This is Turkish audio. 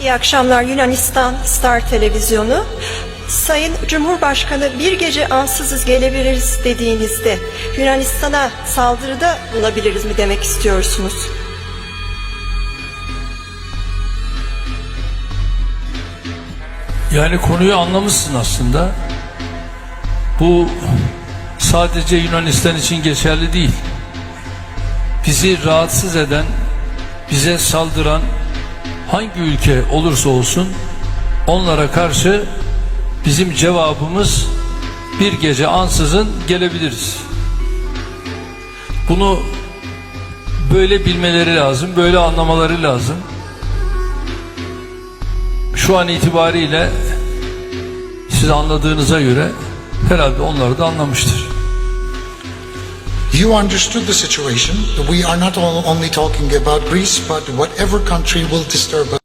İyi akşamlar Yunanistan Star Televizyonu. Sayın Cumhurbaşkanı bir gece ansızız gelebiliriz dediğinizde Yunanistan'a saldırıda bulabiliriz mi demek istiyorsunuz? Yani konuyu anlamışsın aslında. Bu sadece Yunanistan için geçerli değil. Bizi rahatsız eden, bize saldıran hangi ülke olursa olsun onlara karşı bizim cevabımız bir gece ansızın gelebiliriz. Bunu böyle bilmeleri lazım, böyle anlamaları lazım. Şu an itibariyle siz anladığınıza göre herhalde onları da anlamıştır. You understood the situation. We are not only talking about Greece, but whatever country will disturb us.